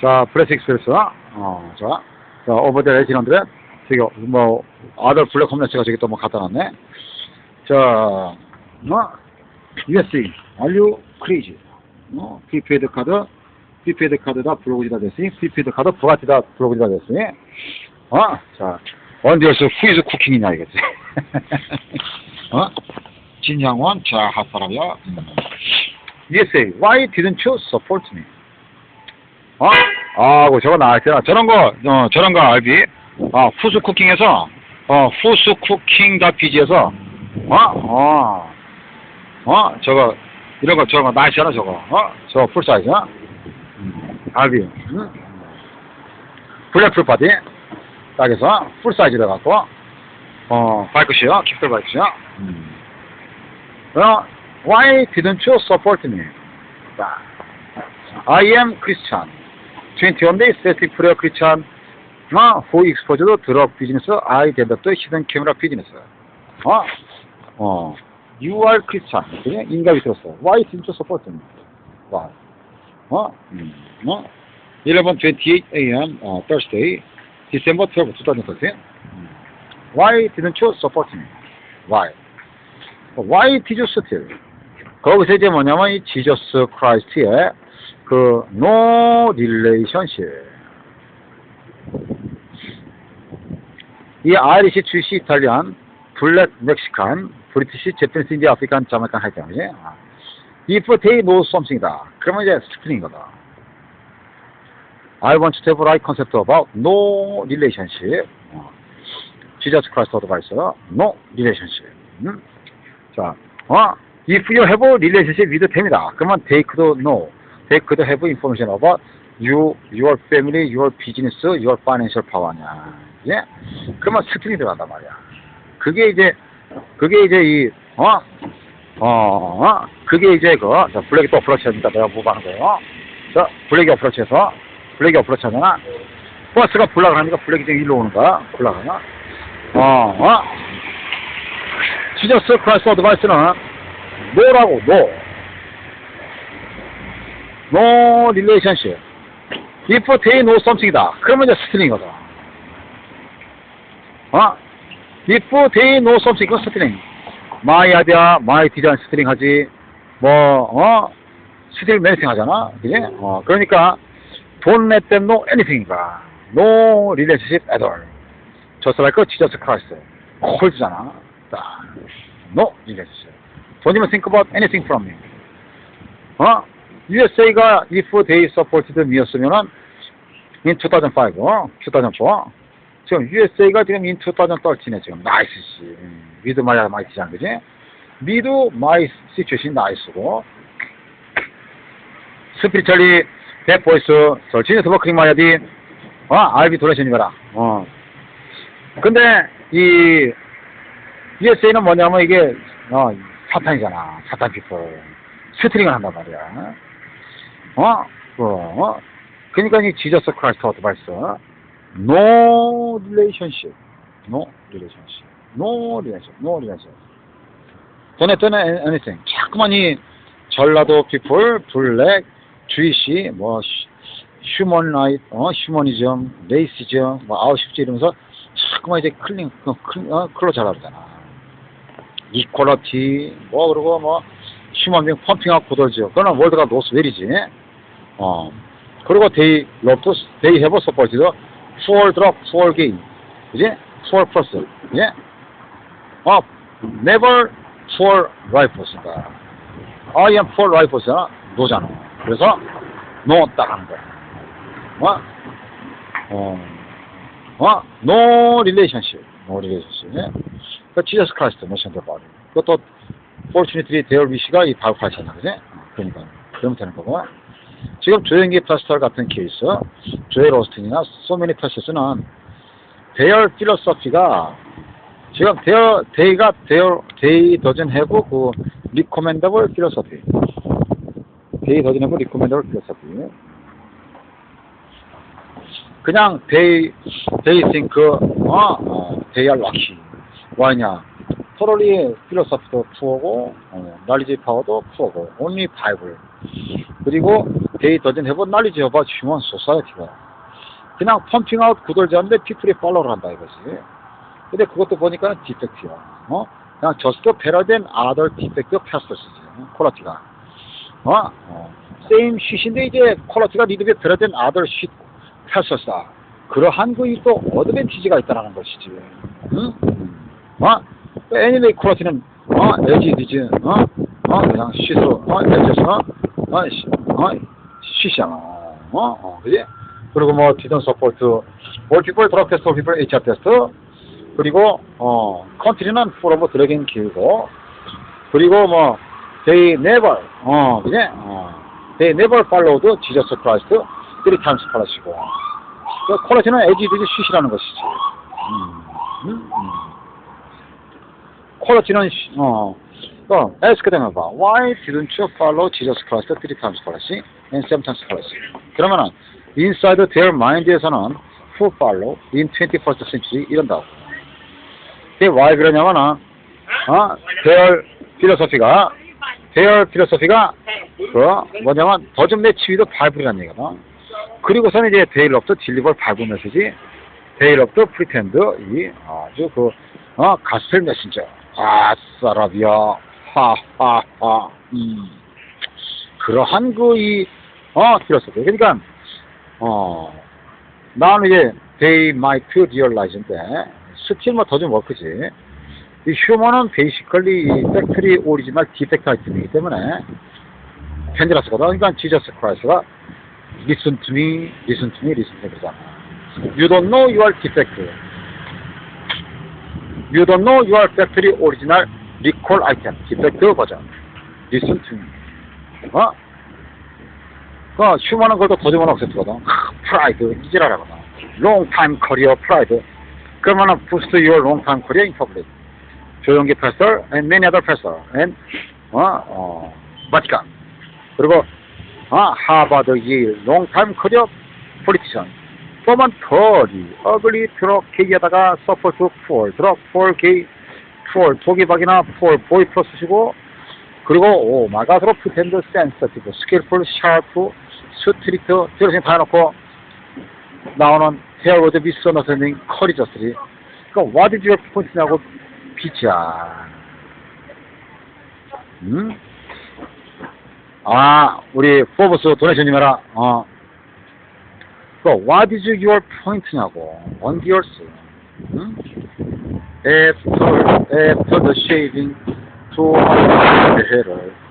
자, 블랙 익스프레스. 어, 자, 자, 오버 더 헌드레. 저기, 뭐, 아더 블랙 홈런스가 저기 또 뭐 갖다 놨네. 자, 어, USC. You crazy? 어, 프리페이드 카드. 프리페이드 카드다 브로그지다 됐으니. 프리페이드 카드 부가티다 브로그지다 됐으니. 어, 자, 원디어스 후이즈 쿠킹이냐, 이거지. 어? 진양원, 자, 핫사람이야. 음. USA, why didn't you support me? 어? 아고 저거 나왔잖아. 저런 거, 어, 저런 거 알비? 아, 후수 쿠킹에서, 어, 후수 쿠킹 다피지에서, 어, 어, 어, 저거, 이런 거, 저런 거 나왔잖아, 저거. 어? 저거 풀사이즈, 어? 음, 알비. 음? 블랙 풀 파티. 딱해서 풀사이즈 돼갖고, 어, 바이크시요. 킥들 바이크시요. 음. 어, why didn't you support me? 자, I am Christian. 21 days static prayer Christian. 어, who exposed drug business, I developed hidden camera business. 어, 어, you are Christian. 그래? 인가비 들었어. Why didn't you support me? Why? 어, 음, 어, 11:28 a.m. 어, Thursday, December 12, 2013. 음. Why didn't you support me? Why? Why did you still? 거기서 이제 뭐냐면 이 지저스 크라이스트의 그 no relationship 이 아이리시 출시 이탈리안 블랙 멕시칸 브리티시 제페니스 인디 아프리칸 할 때는 이제 if they know something이다 그러면 이제 스프링이거든 I want to have right concept about no relationship 어. 지저스 크라이스트 어드바이스 no relationship 음? 자, 어? If you have a relationship with 됩니다. 그러면 could know, they could have information about you, your family, your business, your financial power냐. 예? 그러면 스트링이 들어간단 말이야. 그게 이제, 그게 이제 이, 어? 어, 어? 그게 이제 그, 자, 블랙이 또 어프로치 합니다. 내가 뭐 하는 거예요? 자, 블랙이 어프로치해서, 블랙이 어프로치 하잖아. 버스가 블락을 하니까 블랙이 지금 일로 오는 거야. 블락을. 어, 어? 지저스 크라이스트 어드바이스는 노라고 노. 노 릴레이션십. if they know something이다. 그러면 이제 스트링이거든. 어? if they know something 이건 스트링. my idea, my design 스트링 하지. 뭐, 어? 스트링 매니팅 하잖아. 그지? 어, 그러니까 don't let them know anything이다. no relationship at all. just like Jesus Christ. 콜즈잖아. 딱. No relationship. Don't even think about anything from me. 어? USA가 if they supported me였으면은 in 2005, 어? 2004. 지금 USA가 지금 in 2013에 지금 나이스지. 미드 마야 마이티잖아, 그지? 미드 마이 시츄에이션 나이스고. 스피리철리 백보이스 설치는 버크링 마야디 어? 알비 도레션이거라. 어. 근데 이 USA는 뭐냐면 이게 어, 사탄이잖아. 사탄 피플. 스트링을 한단 말이야. 어? 그, 어? 그러니까 이 지저스 크라이스트 어드바이스 no relationship. no relationship. no relationship. no relationship. 돈에 뜨는 anything. 자꾸만 이 전라도 피플, 블랙, 주이시, 뭐 휴먼 라이트, 어, 휴머니즘, 레이시즘, 뭐 아웃십지 이러면서 자꾸만 이제 클링, 클, 어, 클로 잘하잖아. 이퀄러티 뭐 그리고 뭐 휴먼빙 펌핑하고 고돌지요. 그거는 월드가 노스웰이지. 어 그리고 데이 로프 데이 해버 서포트도 full drop full gain 그지? full plus 예? 어 never full rifles다. I am full rifles야 노잖아. 그래서 no 딱 하는 거야. 어? 어, 어? no relationship no relationship 예? 그 크라이스트 뭐 생각 about it. 그것도 fortunately 데얼 위시가 이 바로 파이잖아, 그지? 그러니까 그러면 되는 거고. 지금 조영기 플라스터 같은 케이스, 조엘 오스틴이나 소메니 플라스는 데얼 필로소피가 지금 데어 데이가 데어 데이 더즌 해고 그 리코멘더블 필로소피. 데이 더즌 해고 리코멘더블 필로소피. 그냥 데이 데이 싱크 어, 어 데이 알 락키 와이냐. thoroughly philosophy도 푸어고, 어, knowledge power도 푸어고, only Bible. 그리고 have a knowledge about human society가. 그냥 펌핑 아웃 구돌자인데 피플이 팔로우를 한다 이거지. 근데 그것도 보니까 디펙트야. 어? 그냥 better than other defect passers지. 퀄리티가. 어? 어. same shit인데 이제 리드비 better than other shit passers다. 그러한 그또 어드밴티지가 있다라는 것이지. 응? 어? anyway 퀄리티는 어? it is. 어? 어? 그냥 shit으로 어? as 어? 어? 시- 어? Shit이야. 어? 어? 그지? 그리고 뭐 didn't support multiple drug test, multiple HR test 그리고 어 컨트리는 of 드래깅 길고 그리고 뭐 they never 어 그지 어 they never followed Jesus Christ three times 팔라시고 그 퀄리티는 에지드지 쉿이라는 것이지 음, 음, 음. 시- 어 어, ask them about why didn't you follow Jesus Christ three times policy and seven times policy 그러면은 inside their mind에서는 who follow in 21st century 이런다고 그게 why 그러냐면은 어, their philosophy가 their philosophy가 그 뭐냐면 더좀 내 치위도 바이블이라는 얘기거든 그리고서는 이제 데일 업도 딜리버 바이블 메시지 데일 업도 프리텐드 이 아주 그 어, 가스펠 메신저 아싸라비아 하하하 음 그러한 그 이 어, 필요소피 그러니까 어 나는 이제 they might realize인데 스틸 뭐더 좀 워크지 이 휴먼은 베이시컬리 팩토리 오리지널 디펙트 아이템이기 때문에 펜드라스거든 그러니까 지저스 크라이스가 listen to me, listen to me, listen to me 그러잖아 you don't know you are defect you don't know you are factory original recall item defect 버전 to me 어? 그 휴먼은 그것도 더 좋은 억센트거든 프라이드 이지라라거든 time career pride 그러면은 long time career in public 조용기 패스터 and many other 패스터 and 어, 어, 바티칸 그리고 어, 하버드 일 time career politician 또만 털이 어글리 트럭 계기하다가 서포트 폴 트럭 폴 게이 폴 도기박이나 폴 보이 플러스시고 그리고 오 마가스로 프텐드 센서티브 스킬풀 샤프 스트리트 들어서 다 해놓고 나오는 헤어로드 미스 너선생 커리저스리 그러니까 your point냐고 비자. 음? 아 우리 포브스 도네이션 님해라 어. 그 what is your point냐고 earth 음? after after the shaving to the hair